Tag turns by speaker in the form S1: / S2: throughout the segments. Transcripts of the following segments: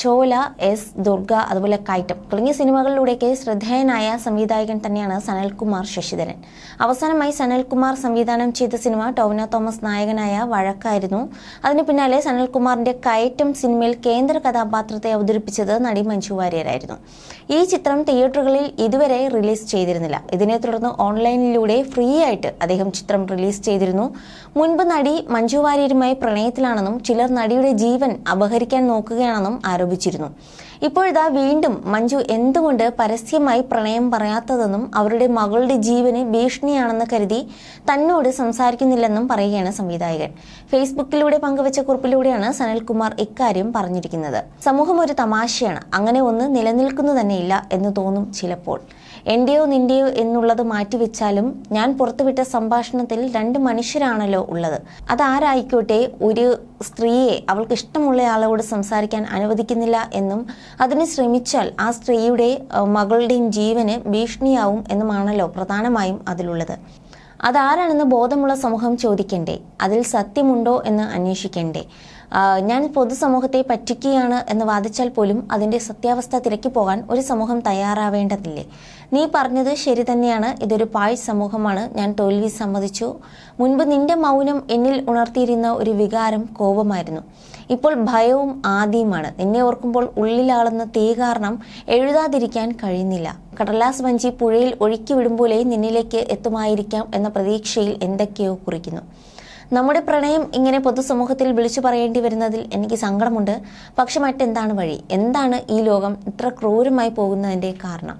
S1: ചോല S Durga അതുപോലെ കയറ്റം തുടങ്ങിയ സിനിമകളിലൂടെയൊക്കെ ശ്രദ്ധേയനായ സംവിധായകൻ തന്നെയാണ് സനൽകുമാർ ശശിധരൻ. അവസാനമായി സനൽകുമാർ സംവിധാനം ചെയ്ത സിനിമ ടോവിന തോമസ് നായകനായ വഴക്കായിരുന്നു. അതിന് പിന്നാലെ സനൽകുമാറിന്റെ കയറ്റം സിനിമയിൽ കേന്ദ്ര കഥാപാത്രത്തെ അവതരിപ്പിച്ചത് നടി മഞ്ജു വാര്യരായിരുന്നു. ഈ ചിത്രം തിയേറ്ററുകളിൽ ഇതുവരെ റിലീസ് ചെയ്തിരുന്നില്ല. ഇതിനെ തുടർന്ന് ഓൺലൈനിലൂടെ ഫ്രീ ആയിട്ട് അദ്ദേഹം ചിത്രം റിലീസ് ചെയ്തിരുന്നു. മുൻപ് നടി മഞ്ജു വാര്യരുമായി പ്രണയത്തിലാണെന്നും ചിലർ നടിയുടെ ജീവൻ അപഹരിക്കാൻ നോക്കുകയാണെന്നും ആരോപിച്ചിരുന്നു ഇപ്പോഴിതാ വീണ്ടും മഞ്ജു എന്തുകൊണ്ട് പരസ്യമായി പ്രണയം പറയാത്തതെന്നും അവരുടെ മകളുടെ ജീവന് ഭീഷണിയാണെന്ന് കരുതി തന്നോട് സംസാരിക്കുന്നില്ലെന്നും പറയുകയാണ് സംവിധായകൻ. ഫേസ്ബുക്കിലൂടെ പങ്കുവച്ച കുറിപ്പിലൂടെയാണ് സനൽകുമാർ ഇക്കാര്യം പറഞ്ഞിരിക്കുന്നത്. സമൂഹം ഒരു തമാശയാണ്. അങ്ങനെ ഒന്ന് നിലനിൽക്കുന്നു തന്നെയില്ല എന്ന് തോന്നും ചിലപ്പോൾ. എന്റെയോ നിന്റെയോ എന്നുള്ളത് മാറ്റിവെച്ചാലും ഞാൻ പുറത്തുവിട്ട സംഭാഷണത്തിൽ രണ്ട് മനുഷ്യരാണല്ലോ ഉള്ളത്. അതാരായിക്കോട്ടെ ഒരു സ്ത്രീയെ അവൾക്ക് ഇഷ്ടമുള്ള ആളോട് സംസാരിക്കാൻ അനുവദിക്കുന്നില്ല എന്നും അതിന് ശ്രമിച്ചാൽ ആ സ്ത്രീയുടെ മകളുടെയും ജീവന് ഭീഷണിയാവും എന്നുമാണല്ലോ പ്രധാനമായും അതിലുള്ളത്. അതാരാണെന്ന് ബോധമുള്ള സമൂഹം ചോദിക്കണ്ടേ? അതിൽ സത്യമുണ്ടോ എന്ന് അന്വേഷിക്കണ്ടേ? ഞാൻ പൊതുസമൂഹത്തെ പറ്റിക്കുകയാണ് എന്ന് വാദിച്ചാൽ പോലും അതിന്റെ സത്യാവസ്ഥ തിരക്കി പോകാൻ ഒരു സമൂഹം തയ്യാറാവേണ്ടതില്ലേ? നീ പറഞ്ഞത് ശരി തന്നെയാണ്. ഇതൊരു പാഴ് സമൂഹമാണ്. ഞാൻ തോൽവി സമ്മതിച്ചു. മുൻപ് നിന്റെ മൗനം എന്നിൽ ഉണർത്തിയിരുന്ന ഒരു വികാരം കോപമായിരുന്നു. ഇപ്പോൾ ഭയവും ആദ്യമാണ്. നിന്നെ ഓർക്കുമ്പോൾ ഉള്ളിലാളുന്ന തീ കാരണം എഴുതാതിരിക്കാൻ കഴിയുന്നില്ല. കടലാസ് വഞ്ചി പുഴയിൽ ഒഴുക്കി വിടുമ്പോലെ നിന്നിലേക്ക് എത്തുമായിരിക്കാം എന്ന പ്രതീക്ഷയിൽ എന്തൊക്കെയോ കുറിക്കുന്നു. നമ്മുടെ പ്രണയം ഇങ്ങനെ പൊതുസമൂഹത്തിൽ വിളിച്ചു പറയേണ്ടി വരുന്നതിൽ എനിക്ക് സങ്കടമുണ്ട്. പക്ഷെ മറ്റെന്താണ് വഴി? എന്താണ് ഈ ലോകം ഇത്ര ക്രൂരമായി പോകുന്നതിന്റെ കാരണം?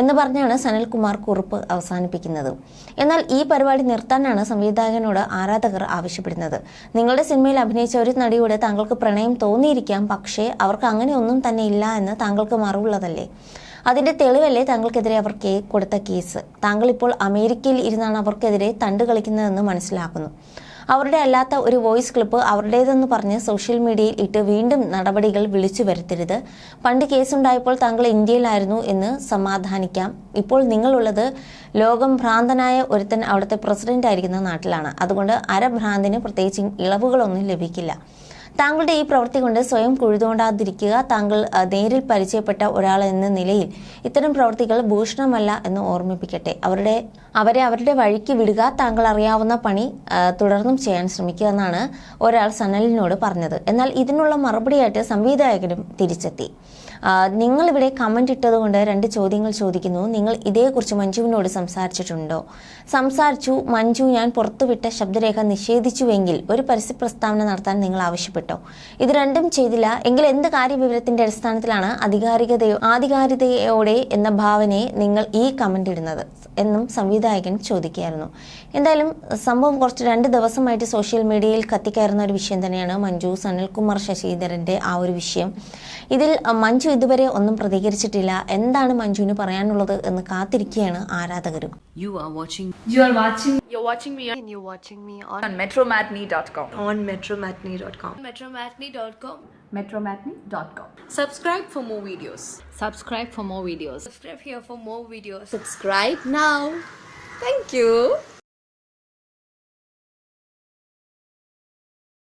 S1: എന്ന് പറഞ്ഞാണ് സനൽകുമാർ കുറിപ്പ് അവസാനിപ്പിക്കുന്നത്. എന്നാൽ ഈ പരിപാടി നിർത്താനാണ് സംവിധായകനോട് ആരാധകർ ആവശ്യപ്പെടുന്നത്. നിങ്ങളുടെ സിനിമയിൽ അഭിനയിച്ച ഒരു നടിയോട് താങ്കൾക്ക് പ്രണയം തോന്നിയിരിക്കാം. പക്ഷേ അവർക്ക് അങ്ങനെയൊന്നും തന്നെ ഇല്ല എന്ന് താങ്കൾക്ക് മറുള്ളതല്ലേ അതിന്റെ തെളിവല്ലേ താങ്കൾക്കെതിരെ അവർ കൊടുത്ത കേസ്? താങ്കൾ ഇപ്പോൾ അമേരിക്കയിൽ ഇരുന്നാണ് അവർക്കെതിരെ തണ്ട് കളിക്കുന്നതെന്ന് മനസ്സിലാക്കുന്നു. അവരുടെ അല്ലാത്ത ഒരു വോയിസ് ക്ലിപ്പ് അവരുടേതെന്ന് പറഞ്ഞ് സോഷ്യൽ മീഡിയയിൽ ഇട്ട് വീണ്ടും നടപടികൾ വിളിച്ചു വരുത്തരുത്. പണ്ട് കേസുണ്ടായപ്പോൾ താങ്കൾ ഇന്ത്യയിലായിരുന്നു എന്ന് സമാധാനിക്കാം. ഇപ്പോൾ നിങ്ങളുള്ളത് ലോകം ഭ്രാന്തനായ ഒരുത്തൻ അവിടുത്തെ പ്രസിഡന്റ് ആയിരിക്കുന്ന നാട്ടിലാണ്. അതുകൊണ്ട് അരഭ്രാന്തിന് പ്രത്യേകിച്ച് ഇളവുകളൊന്നും ലഭിക്കില്ല. താങ്കളുടെ ഈ പ്രവൃത്തി കൊണ്ട് സ്വയം കുഴുതോണ്ടാതിരിക്കുക താങ്കൾ നേരിൽ പരിചയപ്പെട്ട ഒരാൾ എന്ന നിലയിൽ ഇത്തരം പ്രവൃത്തികൾ ഭൂഷണമല്ല എന്ന് ഓർമ്മിപ്പിക്കട്ടെ. അവരുടെ അവരെ അവരുടെ വഴിക്ക് വിടുക താങ്കൾ അറിയാവുന്ന പണി തുടർന്നും ചെയ്യാൻ ശ്രമിക്കുക എന്നാണ് ഒരാൾ സനലിനോട് പറഞ്ഞത്. എന്നാൽ ഇതിനുള്ള മറുപടിയായിട്ട് സംവിധായകനും തിരിച്ചെത്തി. നിങ്ങളിവിടെ കമന്റ് ഇട്ടതുകൊണ്ട് രണ്ട് ചോദ്യങ്ങൾ ചോദിക്കുന്നു. നിങ്ങൾ ഇതേക്കുറിച്ച് മഞ്ജുവിനോട് സംസാരിച്ചിട്ടുണ്ടോ? സംസാരിച്ചു. മഞ്ജു ഞാൻ പുറത്തുവിട്ട ശബ്ദരേഖ നിഷേധിച്ചുവെങ്കിൽ ഒരു പരസ്യ പ്രസ്താവന നടത്താൻ നിങ്ങൾ ആവശ്യപ്പെട്ടോ? ഇത് രണ്ടും ചെയ്തില്ല. എങ്കിൽ എന്ത് കാര്യവിവരത്തിന്റെ അടിസ്ഥാനത്തിലാണ് അധികാരികതയോ ആധികാരികതയോടെ എന്ന ഭാവനയെ നിങ്ങൾ ഈ കമന്റ് ഇടുന്നത്? എന്നും സംവിധായകൻ ചോദിക്കുകയായിരുന്നു. എന്തായാലും സംഭവം കുറച്ച് രണ്ട് ദിവസമായിട്ട് സോഷ്യൽ മീഡിയയിൽ കത്തിക്കയറുന്ന ഒരു വിഷയം തന്നെയാണ് മഞ്ജു സനൽകുമാർ ശശിധരന്റെ ആ ഒരു വിഷയം. ഇതിൽ അഹ്, മഞ്ജു ഇതുവരെ ഒന്നും പ്രതികരിച്ചിട്ടില്ല എന്താണ് മഞ്ജുവിന് പറയാനുള്ളത് എന്ന് കാത്തിരിക്കുകയാണ് ആരാധകരും
S2: You are watching
S3: You are watching
S4: You're watching me on,
S5: and you're watching me on,
S2: on metromatney.com.
S5: on metromatney.com.
S4: metromatney.com.
S3: metromatney.com.
S4: Subscribe for more videos.
S2: Subscribe for more videos.
S4: Subscribe here for more videos.
S5: Subscribe now. Thank you.